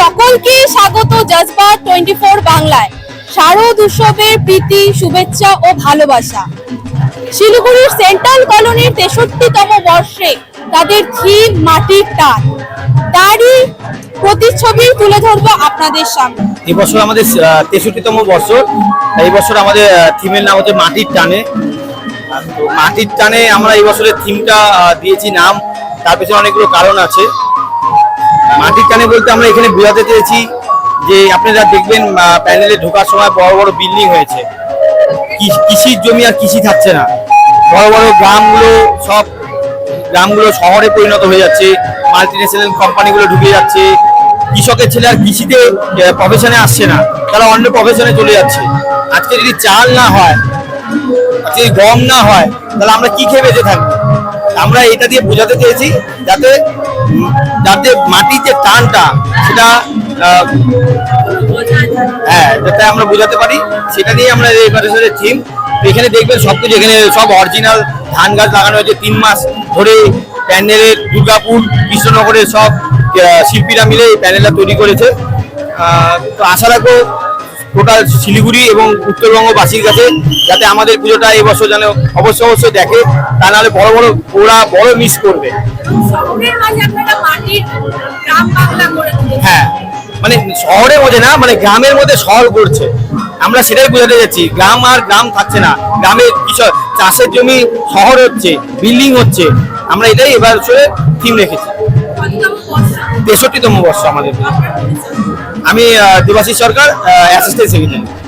সকলকে স্বাগত জজবা twenty four বাংলায়। শারদ উৎসবের প্রীতি, শুভেচ্ছা ও ভালোবাসা। শিলিগুড়ির সেন্ট্রাল কলোনির তেষট্টিতম বর্ষে তাদের থিম মাটির টান। তারই প্রতিচ্ছবি তুলে ধরবো আপনাদের সামনে। এই বছর আমাদের তেষট্টিতম বছর এই বছর আমাদের থিমের নাম হচ্ছে মাটির টানে। মাটির টানে আমরা এই বছরের থিমটা দিয়েছি নাম। তার পেছনে অনেকগুলো কারণ আছে। মাটির টানে বলতে আমরা এখানে বোঝাতে চেয়েছি যে আপনারা দেখবেন প্যানেলে ঢোকার সময় বড় বড় বিল্ডিং হয়েছে। কৃষির জমি আর কৃষি থাকছে না। বড় বড় গ্রামগুলো সব গ্রামগুলো শহরে পরিণত হয়ে যাচ্ছে। মাল্টিনেশনাল কোম্পানিগুলো ঢুকে যাচ্ছে। কৃষকের ছেলে আর কৃষিতে প্রফেশনে আসছে না। তারা অন্য প্রফেশনে চলে যাচ্ছে। আজকে যদি চাল না হয়, আজকে যদি গম না হয়, তাহলে আমরা কি খেয়ে বেঁচে থাকব? আমরা এটা দিয়ে বোঝাতে চেয়েছি যাতে যাতে মাটির যে টানটা, সেটা হ্যাঁ যাতে আমরা বোঝাতে পারি, সেটা নিয়ে আমরা এই বছরের থিম এখানে দেখবেন সব কিছু এখানে সব অরিজিনাল ধান গাছ লাগানো হয়েছে। তিন মাস ধরে প্যান্ডেলের দুর্গাপুর, কৃষ্ণনগরের সব শিল্পীরা মিলে এই প্যান্ডেলটা তৈরি করেছে। তো আশা রাখব টোটাল শিলিগুড়ি এবং উত্তরবঙ্গবাসীর কাছে যাতে আমাদের পুজোটা এই বছর যেন অবশ্যই অবশ্যই দেখে তা নাহলে বড় বড় ওরা বড় মিস করবে। হ্যাঁ মানে শহরের মধ্যে না মানে গ্রামের মধ্যে শহর করছে। আমরা সেটাই বোঝাতে যাচ্ছি গ্রাম আর গ্রাম থাকছে না গ্রামে কৃষক চাষের জমি শহর হচ্ছে বিল্ডিং হচ্ছে। আমরা এটাই এবার থিম রেখেছি। তেষট্টিতম বর্ষ আমাদের। আমি দেবাশিস সরকার অ্যাসিস্ট্যান্ট সেক্রেটারি